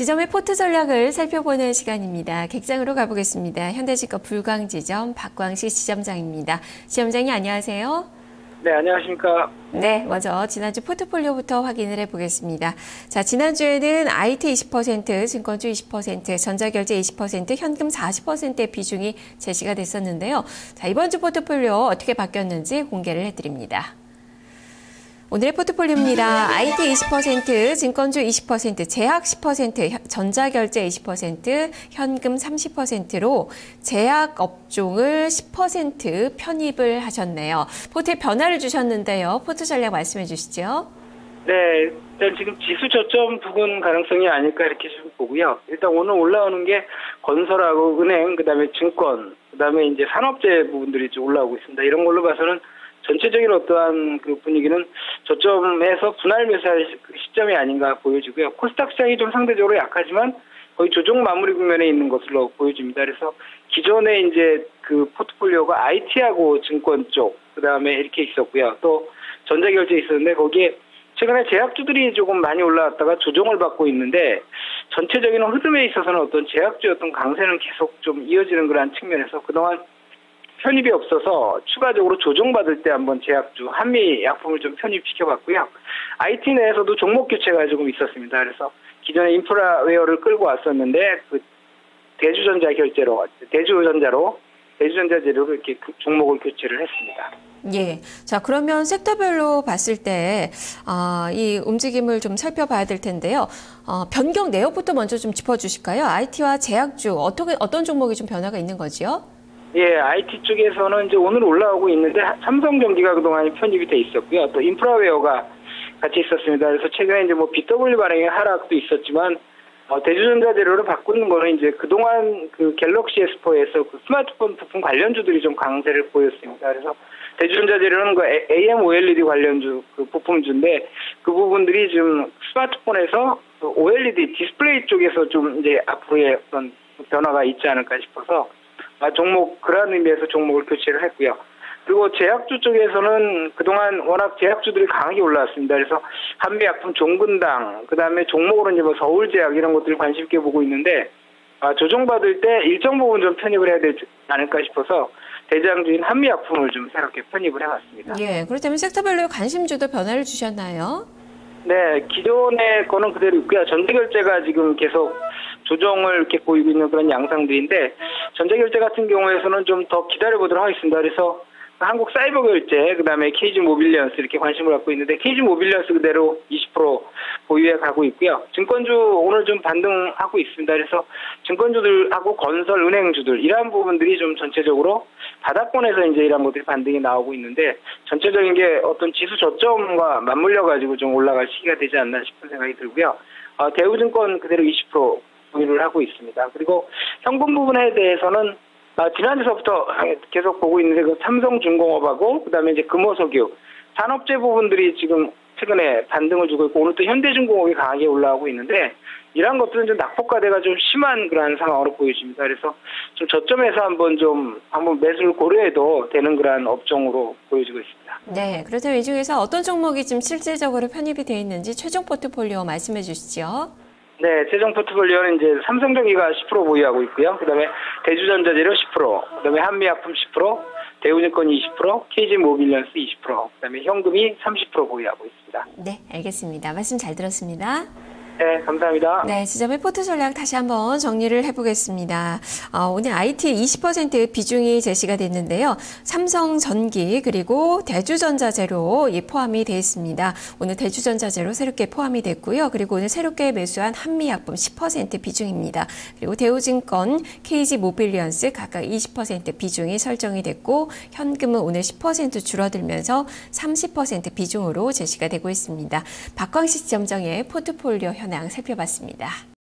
지점의 포트 전략을 살펴보는 시간입니다. 객장으로 가보겠습니다. 현대직업 불광지점 박광식 지점장입니다. 지점장님 안녕하세요. 네, 안녕하십니까. 네, 먼저 지난주 포트폴리오부터 확인을 해보겠습니다. 자, 지난주에는 IT 20%, 증권주 20%, 전자결제 20%, 현금 40%의 비중이 제시가 됐었는데요. 자, 이번 주 포트폴리오 어떻게 바뀌었는지 공개를 해드립니다. 오늘의 포트폴리오입니다. IT 20%, 증권주 20%, 제약 10%, 전자결제 20%, 현금 30%로 제약 업종을 10% 편입을 하셨네요. 포트에 변화를 주셨는데요. 포트 전략 말씀해 주시죠. 네, 일단 지금 지수 저점 부근 가능성이 아닐까 이렇게 좀 보고요. 일단 오늘 올라오는 게 건설하고 은행, 그다음에 증권, 그다음에 이제 산업재 부분들이 좀 올라오고 있습니다. 이런 걸로 봐서는 전체적인 어떠한 그 분위기는 저점에서 분할 매수할 그 시점이 아닌가 보여지고요. 코스닥 시장이 좀 상대적으로 약하지만 거의 조정 마무리 국면에 있는 것으로 보여집니다. 그래서 기존에 이제 그 포트폴리오가 IT하고 증권 쪽, 그 다음에 이렇게 있었고요. 또 전자결제 있었는데 거기에 최근에 제약주들이 조금 많이 올라왔다가 조정을 받고 있는데 전체적인 흐름에 있어서는 어떤 제약주의 어떤 강세는 계속 좀 이어지는 그러한 측면에서 그동안 편입이 없어서 추가적으로 조정받을 때 한번 제약주 한미 약품을 좀 편입시켜 봤고요. IT 내에서도 종목 교체가 조금 있었습니다. 그래서 기존의 인프라웨어를 끌고 왔었는데 그 대주전자 결제로 대주전자로 대주전자 재료로 이렇게 그 종목을 교체를 했습니다. 예. 자, 그러면 섹터별로 봤을 때, 어, 이 움직임을 좀 살펴봐야 될 텐데요. 어, 변경 내역부터 먼저 좀 짚어주실까요? IT와 제약주, 어떻게, 어떤 종목이 좀 변화가 있는 거지요? 예, IT 쪽에서는 이제 오늘 올라오고 있는데 삼성전기가 그동안 편입이 돼 있었고요. 또 인프라웨어가 같이 있었습니다. 그래서 최근에 이제 뭐 BW 발행의 하락도 있었지만 어, 대주전자 재료를 바꾸는 거는 이제 그동안 그 갤럭시 S4에서 그 스마트폰 부품 관련주들이 좀 강세를 보였습니다. 그래서 대주전자 재료는 그 AM OLED 관련주 그 부품주인데 그 부분들이 지금 스마트폰에서 그 OLED 디스플레이 쪽에서 좀 이제 앞으로의 어떤 변화가 있지 않을까 싶어서 아, 종목 그러한 의미에서 종목을 교체를 했고요. 그리고 제약주 쪽에서는 그동안 워낙 제약주들이 강하게 올라왔습니다. 그래서 한미약품 종근당, 그 다음에 종목으로 이제 뭐 서울제약 이런 것들을 관심 있게 보고 있는데, 아, 조정받을 때 일정 부분 좀 편입을 해야 되지 않을까 싶어서 대장주인 한미약품을 좀 새롭게 편입을 해봤습니다. 예, 그렇다면 섹터별로 관심주도 변화를 주셨나요? 네, 기존의 거는 그대로 있고요. 전기결제가 지금 계속 조정을 이렇게 보이고 있는 그런 양상들인데 전자결제 같은 경우에서는 좀 더 기다려보도록 하겠습니다. 그래서 한국 사이버 결제, 그 다음에 KG 모빌리언스 이렇게 관심을 갖고 있는데 KG 모빌리언스 그대로 20% 보유해 가고 있고요. 증권주 오늘 좀 반등하고 있습니다. 그래서 증권주들하고 건설, 은행주들 이러한 부분들이 좀 전체적으로 바닥권에서 이제 이런 것들이 반등이 나오고 있는데 전체적인 게 어떤 지수 저점과 맞물려 가지고 좀 올라갈 시기가 되지 않나 싶은 생각이 들고요. 어, 대우증권 그대로 20% 보유를 하고 있습니다. 그리고 현금 부분에 대해서는 아, 지난주서부터 계속 보고 있는데 그 삼성중공업하고 그다음에 이제 금호석유 산업재 부분들이 지금 최근에 반등을 주고 있고 오늘 또 현대중공업이 강하게 올라오고 있는데 이러한 것들은 좀 낙폭과대가 좀 심한 그러한 상황으로 보여집니다. 그래서 좀 저점에서 한번 좀 한번 매수를 고려해도 되는 그러한 업종으로 보여지고 있습니다. 네, 그렇다면 이 중에서 어떤 종목이 지금 실질적으로 편입이 되어 있는지 최종 포트폴리오 말씀해 주시죠. 네, 최종 포트폴리오는 이제 삼성전기가 10% 보유하고 있고요. 그다음에 대주전자재료 10%, 그다음에 한미약품 10%, 대우증권이 20%, KG모빌리언스 20%, 그다음에 현금이 30% 보유하고 있습니다. 네, 알겠습니다. 말씀 잘 들었습니다. 네, 감사합니다. 네, 지점의 포트 전략 다시 한번 정리를 해보겠습니다. 어, 오늘 IT 20% 비중이 제시가 됐는데요. 삼성전기 그리고 대주전자재로 포함이 되어 있습니다. 오늘 대주전자재로 새롭게 포함이 됐고요. 그리고 오늘 새롭게 매수한 한미약품 10% 비중입니다. 그리고 대우증권, KG모빌리언스 각각 20% 비중이 설정이 됐고 현금은 오늘 10% 줄어들면서 30% 비중으로 제시가 되고 있습니다. 박광식 지점장의 포트폴리오 현 현황 살펴봤습니다.